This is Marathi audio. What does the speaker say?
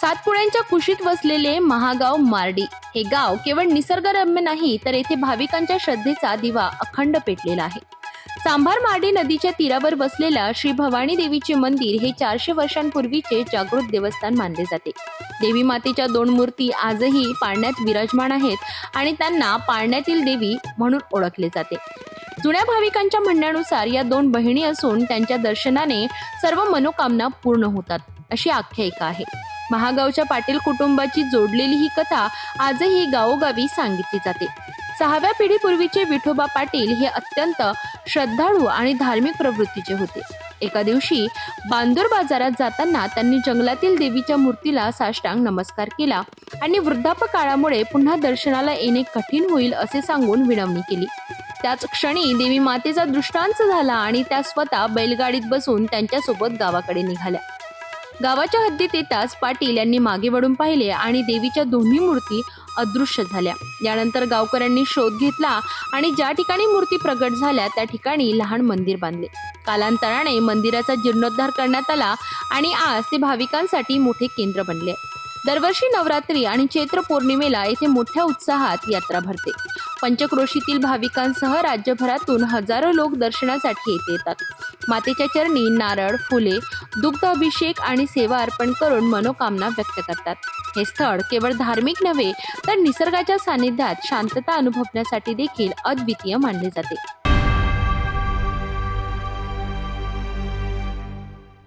सातपुड्यांच्या कुशीत वसलेले महागाव मार्डी हे गाव केवळ निसर्गरम्य नाही तर येथे भाविकांच्या श्रद्धेचा दिवा अखंड पेटलेला आहे. सांभार मार्डी नदीच्या तीरावर बसलेल्या श्री भवानी देवीचे मंदिर हे चारशे वर्षांपूर्वीचे जागृत देवस्थान मानले जाते. देवी मातेच्या दोन मूर्ती आजही पाळण्यात विराजमान आहेत आणि त्यांना पाळण्यातील देवी म्हणून ओळखले जाते. जुन्या भाविकांच्या म्हणण्यानुसार या दोन बहिणी असून त्यांच्या दर्शनाने सर्व मनोकामना पूर्ण होतात अशी आख्यायिका आहे. महागावच्या पाटील कुटुंबाची जोडलेली ही कथा आजही गावोगावी सांगितली जाते. सहाव्या पिढीपूर्वीचे विठोबा पाटील हे अत्यंत श्रद्धाळू आणि धार्मिक प्रवृत्तीचे होते. एका दिवशी बांदूर बाजारात जाताना त्यांनी जंगलातील देवीच्या मूर्तीला साष्टांग नमस्कार केला आणि वृद्धापकाळामुळे पुन्हा दर्शनाला येणे कठीण होईल असे सांगून विनवणी केली. त्याच क्षणी देवी मातेचा दृष्टांत झाला आणि त्या स्वतः बैलगाडीत बसून त्यांच्यासोबत गावाकडे निघाल्या. गावाच्या हद्दीत येताच पाटील यांनी मागे वळून पाहिले आणि देवीच्या दोन्ही मूर्ती अदृश्य झाल्या. यानंतर गावकऱ्यांनी शोध घेतला आणि ज्या ठिकाणी मूर्ती प्रगट झाल्या त्या ठिकाणी लहान मंदिर बांधले. कालांतराने मंदिराचा जीर्णोद्धार करण्यात आला आणि आज ते भाविकांसाठी मोठे केंद्र बनले. दरवर्षी नवरात्री आणि चैत्र पौर्णिमेला येथे मोठ्या उत्साहात यात्रा भरते. पंचक्रोशीतील भाविकांसह राज्यभरातून हजारो लोक दर्शनासाठी येथे येतात. मातेच्या चरणी नारळ फुले दुग्ध अभिषेक आणि सेवा अर्पण करून मनोकामना व्यक्त करतात. हे स्थळ केवळ धार्मिक नव्हे तर निसर्गाच्या सानिध्यात शांतता अनुभवण्यासाठी देखील अद्वितीय मानले जाते.